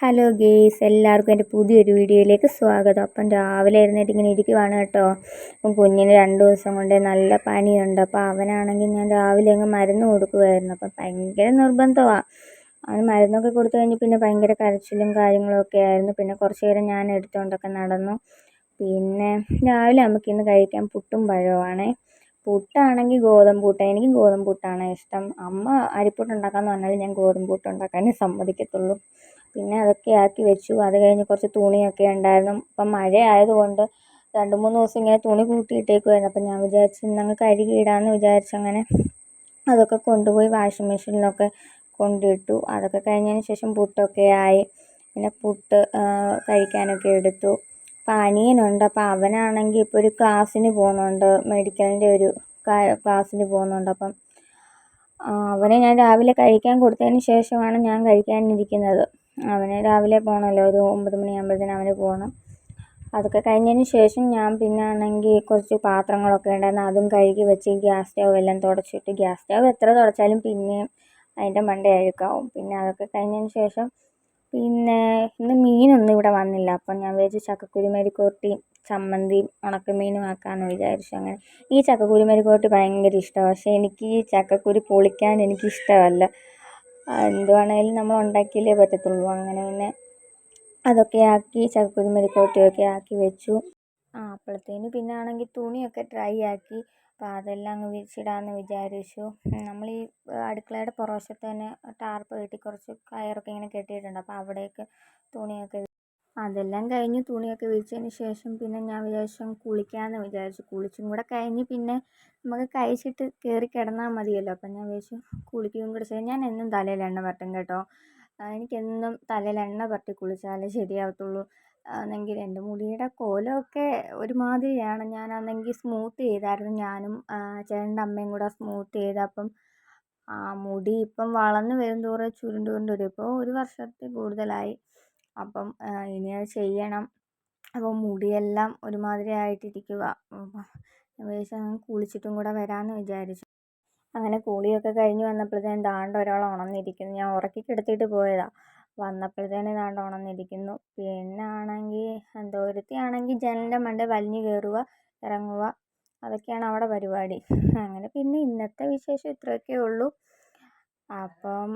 Hello guys എല്ലാവർക്കും എന്റെ പുതിയൊരു വീഡിയോയിലേക്ക് സ്വാഗതം. അപ്പം രാവിലെ ഇരുന്നിട്ട് ഇങ്ങനെ ഇരിക്കുവാണ് കേട്ടോ. അപ്പം കുഞ്ഞിന് രണ്ട് ദിവസം കൊണ്ട് നല്ല പനിയുണ്ട്. അപ്പോൾ അവനാണെങ്കിൽ ഞാൻ രാവിലെ അങ്ങ് മരുന്ന് കൊടുക്കുമായിരുന്നു അപ്പം ഭയങ്കര നിർബന്ധമാണ് അവന് മരുന്നൊക്കെ കൊടുത്തു കഴിഞ്ഞ് പിന്നെ ഭയങ്കര കരച്ചിലും കാര്യങ്ങളൊക്കെ ആയിരുന്നു. പിന്നെ കുറച്ച് നേരം ഞാൻ എടുത്തുകൊണ്ടൊക്കെ നടന്നു. പിന്നെ രാവിലെ നമുക്ക് ഇന്ന് കഴിക്കാൻ പുട്ടും പഴവുമാണേ. പുട്ടാണെങ്കിൽ ഗോതമ്പ് പുട്ട്. എനിക്ക് ഗോതമ്പ് പുട്ടാണ് ഇഷ്ടം. അമ്മ അരിപ്പുട്ട് ഉണ്ടാക്കാമെന്ന് പറഞ്ഞാൽ ഞാൻ ഗോതമ്പ് പുട്ട് ഉണ്ടാക്കാനേ സമ്മതിക്കത്തുള്ളൂ. പിന്നെ അതൊക്കെ ആക്കി വെച്ചു. അത് കഴിഞ്ഞ് കുറച്ച് തുണിയൊക്കെ ഉണ്ടായിരുന്നു. ഇപ്പം മഴ ആയതുകൊണ്ട് രണ്ട് മൂന്ന് ദിവസം ഇങ്ങനെ തുണി കൂട്ടിയിട്ടേക്കുമായിരുന്നു അപ്പം ഞാൻ വിചാരിച്ചു ഇന്നങ്ങ് കഴുകിയിടാമെന്ന് വിചാരിച്ചങ്ങനെ അതൊക്കെ കൊണ്ടുപോയി വാഷിംഗ് മെഷീനിലൊക്കെ കൊണ്ടിട്ടു. അതൊക്കെ കഴിഞ്ഞതിന് ശേഷം പുട്ടൊക്കെ ആയി. പിന്നെ പുട്ട് കഴിക്കാനൊക്കെ എടുത്തു. അപ്പം അവനാണെങ്കിൽ ഇപ്പോൾ ഒരു ക്ലാസ്സിന് പോകുന്നുണ്ട്. മെഡിക്കലിന്റെ ഒരു ക്ലാസ്സിന് പോകുന്നുണ്ട്. അപ്പം അവനെ ഞാൻ രാവിലെ കഴിക്കാൻ കൊടുത്തതിന് ശേഷമാണ് ഞാൻ കഴിക്കാനിരിക്കുന്നത്. അവന് രാവിലെ പോകണമല്ലോ ഒരു ഒമ്പത് മണിയാകുമ്പോഴത്തേനും അവന് പോകണം അതൊക്കെ കഴിഞ്ഞതിന് ശേഷം ഞാൻ പിന്നെ ആണെങ്കിൽ കുറച്ച് പാത്രങ്ങളൊക്കെ ഉണ്ടായിരുന്നു അതും കഴുകി വെച്ച് ഗ്യാസ് സ്റ്റവ് എല്ലാം തുടച്ചിട്ട് ഗ്യാസ് സ്റ്റവ് എത്ര തുടച്ചാലും പിന്നെയും അതിന്റെ മണ്ട അഴുക്കാവും. പിന്നെ അതൊക്കെ കഴിഞ്ഞതിന് ശേഷം പിന്നെ ഇന്ന് മീനൊന്നും ഇവിടെ വന്നില്ല. അപ്പം ഞാൻ വിചാരിച്ചു ചക്കക്കുരു മെഴുക്കുവരട്ടിയും ചമ്മന്തിയും ഉണക്കമീനും ആക്കാമെന്ന് വിചാരിച്ചു അങ്ങനെ. ഈ ചക്കക്കുരു മെഴുക്കുവരട്ടി ഭയങ്കര ഇഷ്ടമാണ് പക്ഷേ എനിക്ക് ഈ ചക്കക്കുരു പൊളിക്കാൻ എനിക്കിഷ്ടമല്ല. എന്തുവാണേലും നമ്മൾ ഉണ്ടാക്കിയല്ലേ പറ്റത്തുള്ളൂ. അങ്ങനെ പിന്നെ അതൊക്കെ ആക്കി ചക്കക്കുരു മെഴുക്കുവരട്ടിയൊക്കെ ആക്കി വെച്ചു. ആ അപ്പോഴത്തേന് പിന്നെ ആണെങ്കിൽ തുണിയൊക്കെ ഡ്രൈ ആക്കി. അപ്പോൾ അതെല്ലാം അങ്ങ് വിരിച്ചിടാമെന്ന് വിചാരിച്ചു. നമ്മൾ ഈ അടുക്കളയുടെ പുറവശത്ത് തന്നെ ടാർപ്പ് കെട്ടി കുറച്ച് കയറൊക്കെ ഇങ്ങനെ കെട്ടിയിട്ടുണ്ട്. അപ്പോൾ അവിടേക്ക് തുണിയൊക്കെ അതെല്ലാം കഴിഞ്ഞ് തുണിയൊക്കെ വിരിച്ചതിന് ശേഷം പിന്നെ ഞാൻ വിചാരിച്ചു കുളിക്കാമെന്ന് വിചാരിച്ചു. കുളിച്ചും കൂടെ കഴിഞ്ഞ് പിന്നെ നമുക്ക് കഴിച്ചിട്ട് കയറി കിടന്നാൽ മതിയല്ലോ. അപ്പം ഞാൻ വിചാരിച്ചു കുളിക്കുകയും കൂടെ ചെയ്യാം. ഞാൻ എന്നും തലയിൽ എണ്ണ പുരട്ടും കേട്ടോ. എനിക്കെന്നും തലയിൽ എണ്ണ പുരട്ടി കുളിച്ചാലേ ശരിയാവത്തുള്ളൂ. ആണെങ്കിൽ എന്റെ മുടിയുടെ കോലമൊക്കെ ഒരുമാതിരിയാണ്. ഞാനാണെങ്കിൽ സ്മൂത്ത് ചെയ്തായിരുന്നു. ഞാനും ചേട്ടന്റെ അമ്മയും കൂടെ സ്മൂത്ത് ചെയ്തപ്പം ആ മുടി ഇപ്പം വളർന്ന് വരും തോറും ചുരുണ്ട് വരും ഇപ്പോൾ ഒരു വർഷത്തിൽ കൂടുതലായി. അപ്പം ഇനി അത് ചെയ്യണം. അപ്പോൾ മുടിയെല്ലാം ഒരുമാതിരി ആയിട്ടിരിക്കുക വിചാരിച്ചു കുളിച്ചിട്ടും കൂടെ വരാമെന്ന് വിചാരിച്ചു. അങ്ങനെ കുളിയൊക്കെ കഴിഞ്ഞ് വന്നപ്പോഴത്തേനും ദാണ്ട ഒരാൾ ഉണർന്നിരിക്കുന്നു. ഞാൻ ഉറക്കി കിടത്തിയിട്ട് പോയതാണ് വന്നപ്പോഴത്തേനും ദാണ്ട ഉണർന്നിരിക്കുന്നു. പിന്നെ ആണെങ്കിൽ എന്തോ ഒരുത്തിയാണെങ്കിൽ ജനലിന്റെ മണ്ട് വലിഞ്ഞു കയറുക ഇറങ്ങുക അതൊക്കെയാണ് അവിടെ പരിപാടി. അങ്ങനെ പിന്നെ ഇന്നത്തെ വിശേഷം ഇത്രയൊക്കെ ഉള്ളൂ. അപ്പം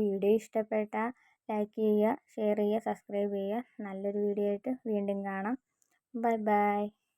വീഡിയോ ഇഷ്ടപ്പെട്ടാൽ ലൈക്ക് ചെയ്യുക ഷെയർ ചെയ്യുക സബ്സ്ക്രൈബ് ചെയ്യുക. നല്ലൊരു വീഡിയോ ആയിട്ട് വീണ്ടും കാണാം. Bye bye.